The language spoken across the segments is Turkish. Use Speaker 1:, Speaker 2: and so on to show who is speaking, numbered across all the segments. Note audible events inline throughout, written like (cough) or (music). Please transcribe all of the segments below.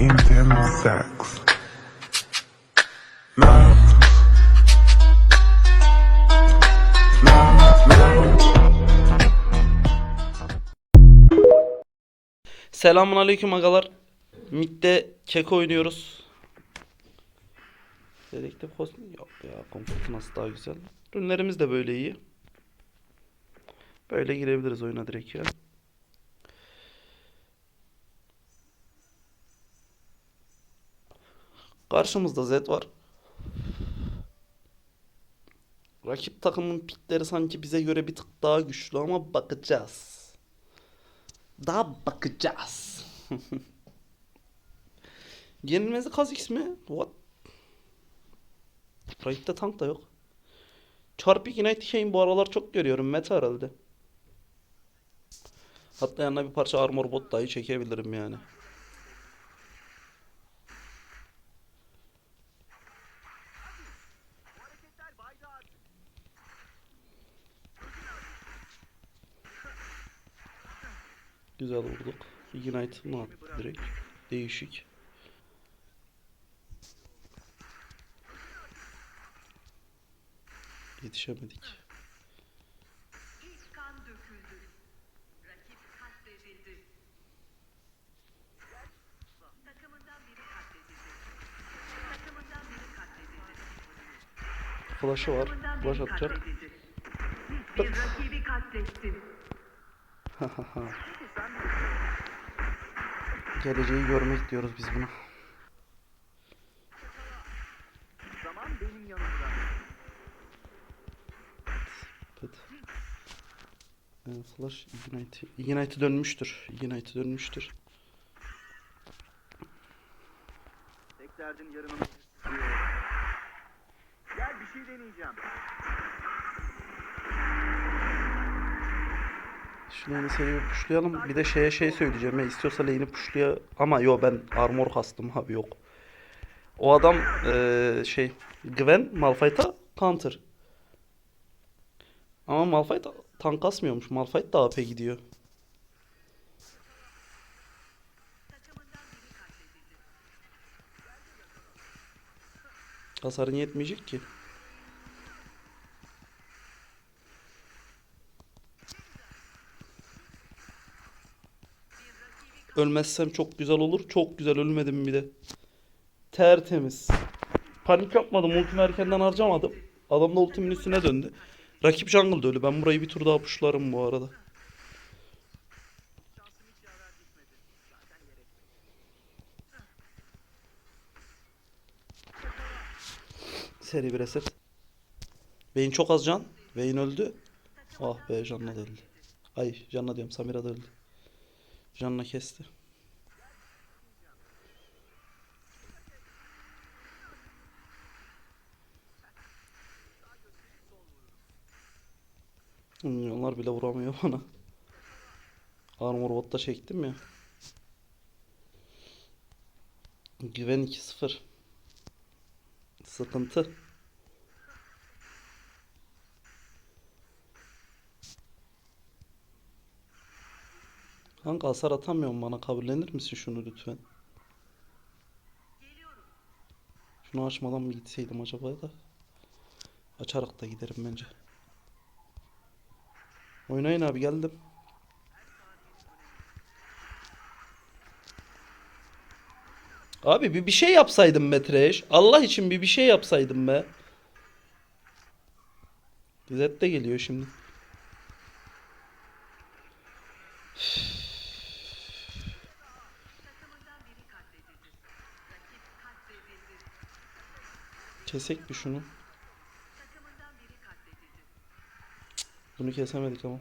Speaker 1: intense sex. Mouth. Mouth.
Speaker 2: Selamun aleyküm agalar. Mid'de kek oynuyoruz. Dedektif host yok ya komfortu nasıl daha güzel. Ürünlerimiz de böyle iyi. Böyle girebiliriz oyuna direkt ya. Karşımızda Zed var. Rakip takımın pikleri sanki bize göre bir tık daha güçlü ama bakacağız. Daha bakacağız. (laughs) Yenilmezi Kha'Zix mi? What? Rakipte tank da yok. Çarpı Ignite Kane bu aralar çok görüyorum. Meta herhalde. Hatta yanına bir parça armor bot dahi çekebilirim yani. Güzel vurduk. Ignite ne attı direkt? Değişik. Yetişemedik. Flash'ı var. Flash atacak.
Speaker 3: Bir rakibi katlettin. (laughs)
Speaker 2: Geleceği görmek diyoruz biz buna.
Speaker 4: Zaman benim yanımda.
Speaker 2: Pıt. Flash Ignite. Ignite dönmüştür. Ignite dönmüştür.
Speaker 4: Tek derdin yarınını Gel bir şey deneyeceğim.
Speaker 2: Şu lane'i seri bir pushlayalım. Bir de şeye şey söyleyeceğim. Ya, istiyorsa lane'i pushluya... Ama yo ben armor kastım abi yok. O adam eee, şey Gwen Malphite'a counter. Ama Malphite tank kasmıyormuş. Malphite da AP gidiyor. Hasarın yetmeyecek ki. Ölmezsem çok güzel olur. Çok güzel ölmedim bir de. Tertemiz. Panik yapmadım. Ultimi erkenden harcamadım. Adam da ultimin üstüne döndü. Rakip jungle ölü. Ben burayı bir tur daha pushlarım bu arada. Seri bir reset. Vayne çok az can. Vayne öldü. Ah be da öldü. Ay Janna diyorum Samira da öldü. Janna kesti. Onlar bile vuramıyor bana. Armor bot'ta çektim ya. Güven 2-0. Sıkıntı. Kanka hasar atamıyorum bana kabullenir misin şunu lütfen? Şunu açmadan mı gitseydim acaba da? Açarak da giderim bence. Oynayın abi geldim. Abi bir bir şey yapsaydım Trash. Allah için bir bir şey yapsaydım be. Zed de geliyor şimdi. Kesek bir şunu. Bunu kesemedik ama.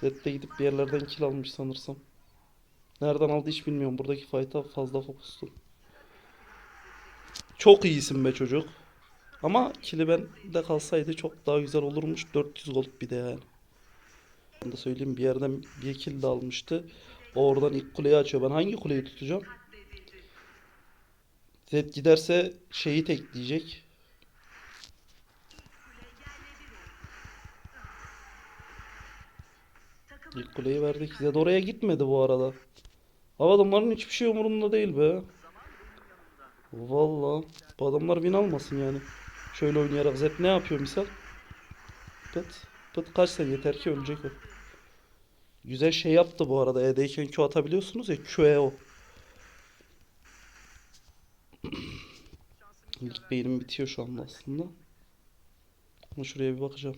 Speaker 2: Zed de gidip bir yerlerden kill almış sanırsam. Nereden aldı hiç bilmiyorum. Buradaki fight'a fazla fokuslu. Çok iyisin be çocuk. Ama kill'i bende kalsaydı çok daha güzel olurmuş. 400 gold bir de yani. Ben de söyleyeyim bir yerden bir kill de almıştı. O oradan ilk kuleyi açıyor. Ben hangi kuleyi tutacağım? Zed giderse şeyi tekleyecek. İlk kuleyi verdik. Zed oraya gitmedi bu arada. Abi adamların hiçbir şey umurunda değil be. Vallahi bu adamlar win almasın yani. Şöyle oynayarak Zed ne yapıyor misal? Pıt pıt kaç sen yeter ki ölecek o. Güzel şey yaptı bu arada. E'deyken Q atabiliyorsunuz ya Q'e o. İlk beynim bitiyor şu anda aslında. Ama şuraya bir bakacağım.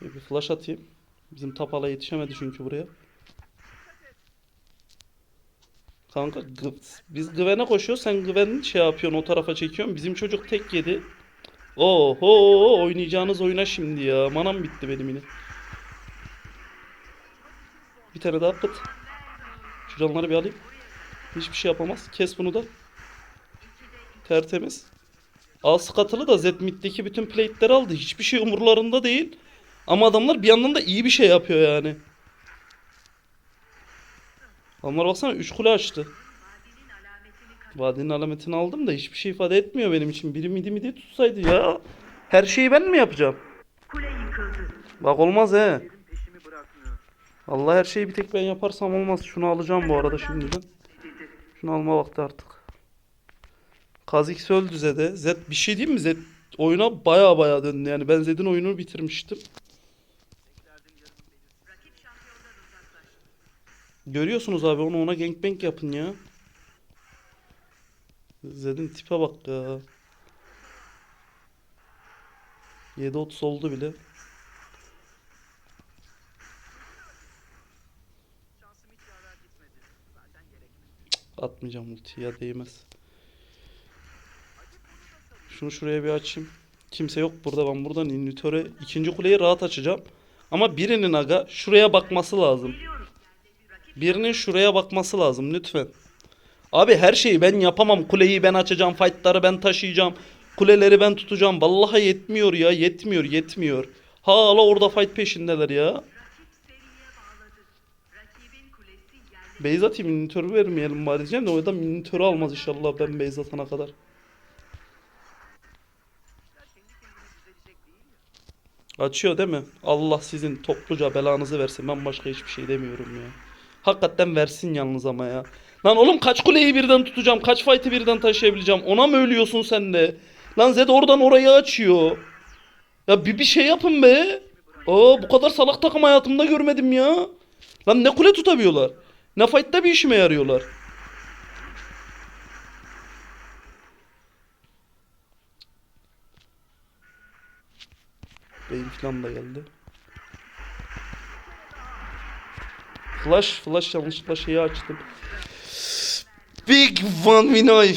Speaker 2: Bir flash atayım. Bizim tapala yetişemedi çünkü buraya. Kanka biz Gwen'e koşuyoruz sen Gwen'i şey yapıyorsun o tarafa çekiyorsun. Bizim çocuk tek yedi. Oho oynayacağınız oyuna şimdi ya. Manam bitti benim yine. Bir tane daha pıt. Şu canları bir alayım. Hiçbir şey yapamaz. Kes bunu da. Tertemiz. Az katılı da Zed mid'deki bütün plate'leri aldı. Hiçbir şey umurlarında değil. Ama adamlar bir yandan da iyi bir şey yapıyor yani. Adamlar baksana 3 kule açtı.
Speaker 3: Vadinin alametini
Speaker 2: aldım da hiçbir şey ifade etmiyor benim için. Biri midi midi tutsaydı ya. Her şeyi ben mi yapacağım?
Speaker 3: Kule yıkıldı.
Speaker 2: Bak olmaz he. Allah her şeyi bir tek ben yaparsam olmaz. Şunu alacağım bu arada şimdiden. Şunu alma vakti artık. Kha'Zix öldü Zed'e. Zed bir şey diyeyim mi? Zed oyuna baya baya döndü. Yani ben Zed'in oyununu bitirmiştim. Görüyorsunuz abi onu ona gangbang yapın ya. Zed'in tipe bak ya. 7.30 oldu bile.
Speaker 4: Şansım hiç yaver gitmedi. Zaten gerekmedi.
Speaker 2: Atmayacağım ultiyi ya değmez. Şunu şuraya bir açayım. Kimse yok burada. Ben buradan inhibitöre ikinci kuleyi rahat açacağım. Ama birinin aga şuraya bakması lazım. Birinin şuraya bakması lazım lütfen. Abi her şeyi ben yapamam. Kuleyi ben açacağım. Fightları ben taşıyacağım. Kuleleri ben tutacağım. Vallahi yetmiyor ya. Yetmiyor yetmiyor. Hala orada fight peşindeler ya.
Speaker 3: Kulesi yerle
Speaker 2: Beyz atayım minitörü vermeyelim bari diyeceğim de o adam minitörü almaz inşallah ben Beyz atana kadar. Açıyor değil mi? Allah sizin topluca belanızı versin. Ben başka hiçbir şey demiyorum ya. Hakikaten versin yalnız ama ya. Lan oğlum kaç kuleyi birden tutacağım? Kaç fight'ı birden taşıyabileceğim? Ona mı ölüyorsun sen de? Lan Zed oradan orayı açıyor. Ya bir bir şey yapın be. Aa bu kadar salak takım hayatımda görmedim ya. Lan ne kule tutabiliyorlar? Ne fight'ta bir işime yarıyorlar? Beyin falan da geldi. Flash, flash yanlışlıkla şeyi açtım. Big One Minay.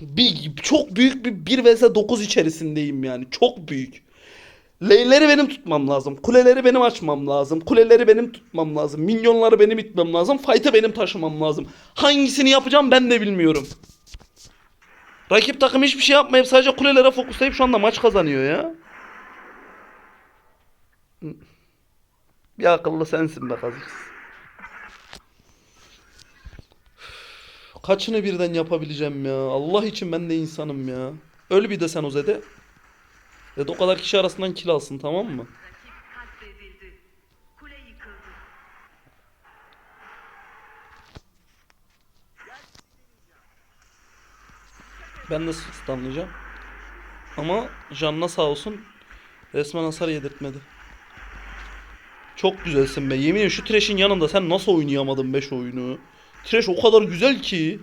Speaker 2: Big, çok büyük bir 1 vs 9 içerisindeyim yani. Çok büyük. Leyleri benim tutmam lazım. Kuleleri benim açmam lazım. Kuleleri benim tutmam lazım. Minyonları benim itmem lazım. Fight'ı benim taşımam lazım. Hangisini yapacağım ben de bilmiyorum. Rakip takım hiçbir şey yapmayıp sadece kulelere fokuslayıp şu anda maç kazanıyor ya. Bir akıllı sensin be Kha'Zix. Kaçını birden yapabileceğim ya. Allah için ben de insanım ya. Öl bir de sen o Zed'e. Zed o kadar kişi arasından kill alsın tamam mı? Ben de stunlayacağım. Ama canına sağ olsun. Resmen hasar yedirtmedi. Çok güzelsin be. Yemin şu Thresh'in yanında sen nasıl oynayamadın 5 oyunu? Thresh o kadar güzel ki.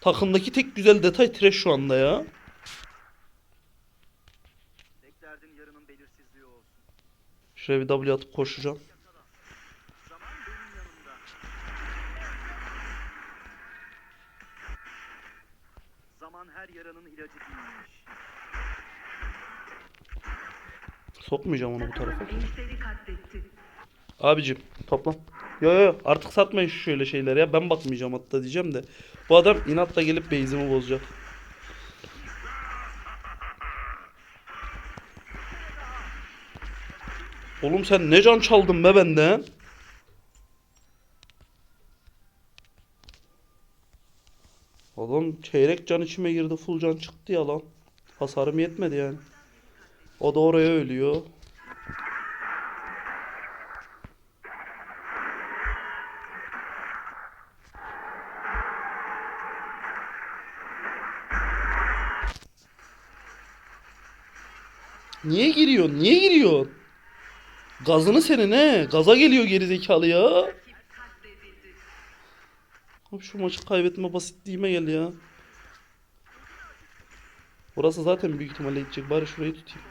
Speaker 2: Takımdaki tek güzel detay Thresh şu anda ya.
Speaker 4: Tek derdin yarının belirsizliği olsun.
Speaker 2: Şuraya bir W atıp koşacağım.
Speaker 4: Zaman benim yanımda. Zaman her yaranın ilacı değilmiş.
Speaker 2: Sokmayacağım onu bu tarafa. Abicim toplan. Yo yo artık satmayın şu şöyle şeyler ya. Ben bakmayacağım hatta diyeceğim de. Bu adam inatla gelip base'imi bozacak. Oğlum sen ne can çaldın be benden? Adam çeyrek can içime girdi full can çıktı ya lan. Hasarım yetmedi yani. O da oraya ölüyor. Niye giriyorsun? Niye giriyorsun? Gazını senin he. Gaza geliyor gerizekalı ya.
Speaker 3: Rakip katledildi.
Speaker 2: Abi şu maçı kaybetme basitliğime gel ya. Burası zaten büyük ihtimalle gidecek. Bari şurayı tutayım.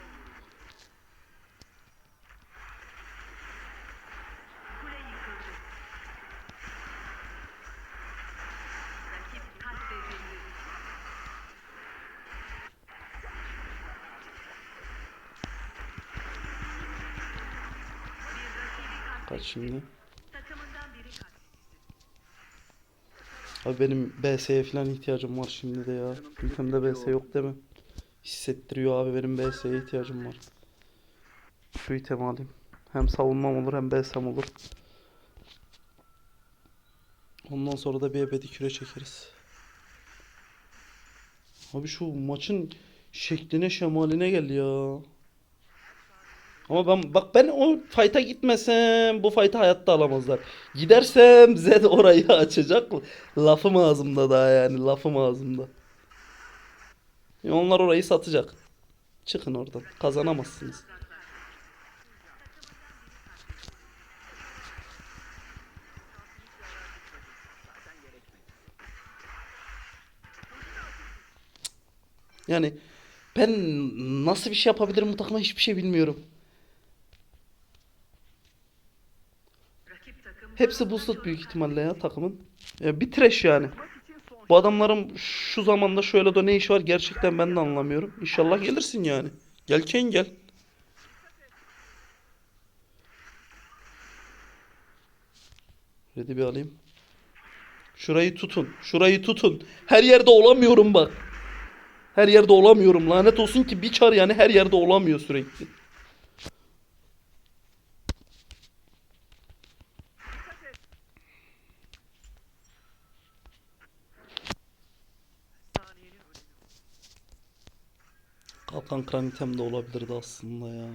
Speaker 2: Kaç şimdi? Abi benim BS'ye falan ihtiyacım var şimdi de ya. Ülkemde BS yok değil mi? Hissettiriyor abi benim BS'ye ihtiyacım var. Şu itemi alayım. Hem savunmam olur hem BS'm olur. Ondan sonra da bir ebedi küre çekeriz. Abi şu maçın şekline şemaline gel ya. Ama ben bak ben o fight'a gitmesem bu fight'ı hayatta alamazlar. Gidersem Zed orayı (laughs) açacak. Lafım ağzımda daha yani lafım ağzımda. Ya Onlar orayı satacak. Çıkın oradan. Kazanamazsınız. Yani ben nasıl bir şey yapabilirim bu takıma hiçbir şey bilmiyorum.
Speaker 3: Rakip takım
Speaker 2: Hepsi boosted büyük ihtimalle ya takımın. Ya bir trash yani. Bu adamların şu zamanda şöyle de ne işi var gerçekten ben de anlamıyorum. İnşallah gelirsin yani. Gel Kane gel. Ready bir alayım. Şurayı tutun. Şurayı tutun. Her yerde olamıyorum bak. Her yerde olamıyorum. Lanet olsun ki bir çar yani her yerde olamıyor sürekli. Kalkan kranitem de olabilirdi aslında ya.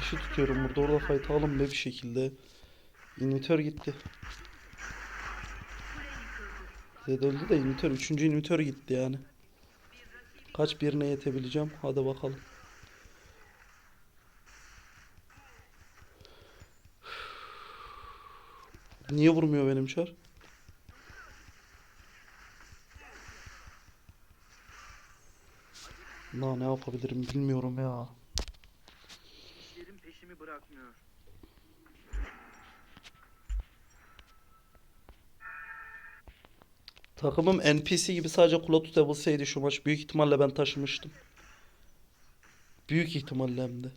Speaker 2: kişi tutuyorum burada. Orada fight alın be bir şekilde. İnvitör gitti. Zed öldü de invitör. Üçüncü invitör gitti yani. Kaç birine yetebileceğim? Hadi bakalım. Niye vurmuyor benim çar? Daha ne yapabilirim bilmiyorum ya.
Speaker 4: İşlerim peşimi bırakmıyor.
Speaker 2: Takımım NPC gibi sadece kula tutabilseydi şu maç büyük ihtimalle ben taşımıştım. Büyük ihtimalle hem de.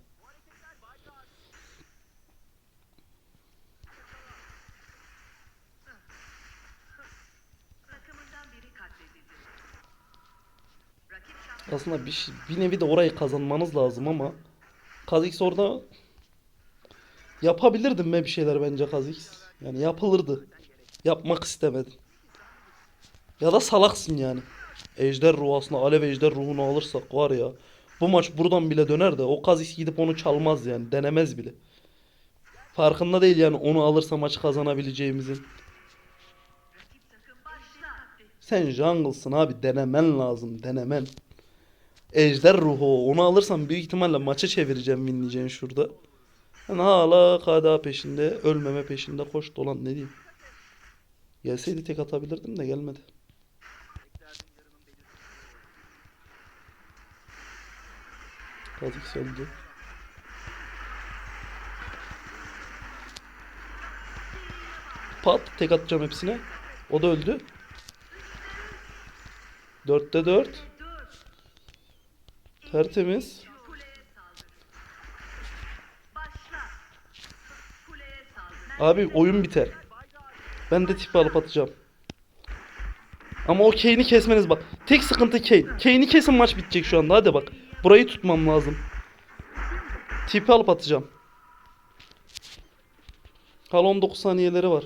Speaker 2: Aslında bir, şey- bir nevi de orayı kazanmanız lazım ama Kha'Zix orada yapabilirdim be bir şeyler bence Kha'Zix. Yani yapılırdı. Yapmak istemedin. Ya da salaksın yani. Ejder ruhu aslında Alev Ejder ruhunu alırsak var ya. Bu maç buradan bile döner de o Kha'Zix gidip onu çalmaz yani. Denemez bile. Farkında değil yani onu alırsa maçı kazanabileceğimizin. Sen jungle'sın abi denemen lazım denemen. Ejder ruhu onu alırsan büyük ihtimalle maçı çevireceğim winleyeceğin şurada. Ben hala KDA peşinde ölmeme peşinde koş dolan ne diyeyim. Gelseydi tek atabilirdim de gelmedi. Kha'Zix öldü. Pat tek atacağım hepsine. O da öldü. Dörtte dört. Tertemiz. Abi oyun biter. Ben de tipi alıp atacağım. Ama o Kane'i kesmeniz bak. Tek sıkıntı Kane. Kane'i kesin maç bitecek şu anda. Hadi bak. Burayı tutmam lazım. Tipi alıp atacağım. Hala 19 saniyeleri var.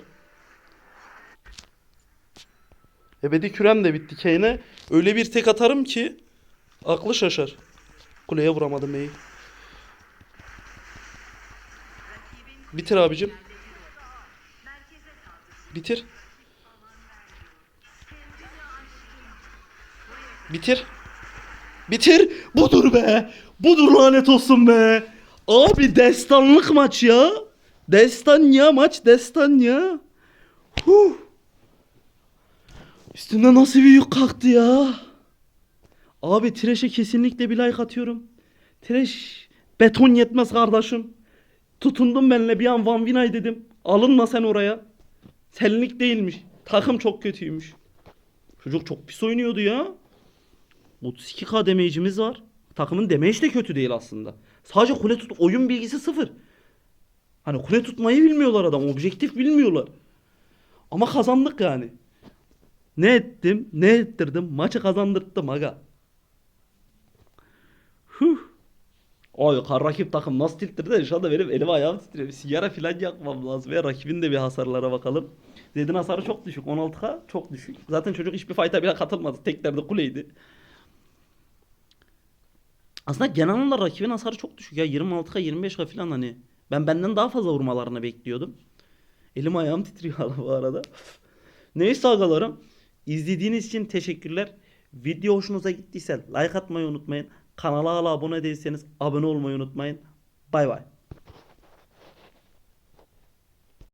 Speaker 2: Ebedi kürem de bitti Kane'e. Öyle bir tek atarım ki aklı şaşar. Kuleye vuramadım iyi. Bitir abicim. Bitir. Bitir. Bitir. Budur be. Budur lanet olsun be. Abi destanlık maç ya. Destan ya maç destan ya. Huh. Üstümde nasıl bir yük kalktı ya. Abi Trash'e kesinlikle bir like atıyorum. Trash beton yetmez kardeşim. Tutundum benimle bir an Van Vinay dedim. Alınma sen oraya. Senlik değilmiş. Takım çok kötüymüş. Çocuk çok pis oynuyordu ya. 32 kademecimiz var. Takımın demeç de kötü değil aslında. Sadece kule tut oyun bilgisi sıfır. Hani kule tutmayı bilmiyorlar adam. Objektif bilmiyorlar. Ama kazandık yani. Ne ettim? Ne ettirdim? Maçı kazandırttım aga. Huh. Oy kar rakip takım nasıl titredi şu anda benim elim ayağım titriyor. Bir sigara falan yakmam lazım. Ve rakibin de bir hasarlara bakalım. Zed'in hasarı çok düşük. 16k çok düşük. Zaten çocuk hiçbir fight'a bile katılmadı. Teklerde kuleydi. Aslında genel olarak rakibin hasarı çok düşük ya. 26k 25k falan hani. Ben benden daha fazla vurmalarını bekliyordum. Elim ayağım titriyor (laughs) bu arada. Neyse agalarım. İzlediğiniz için teşekkürler. Video hoşunuza gittiyse like atmayı unutmayın. Kanala hala abone değilseniz abone olmayı unutmayın. Bay bay.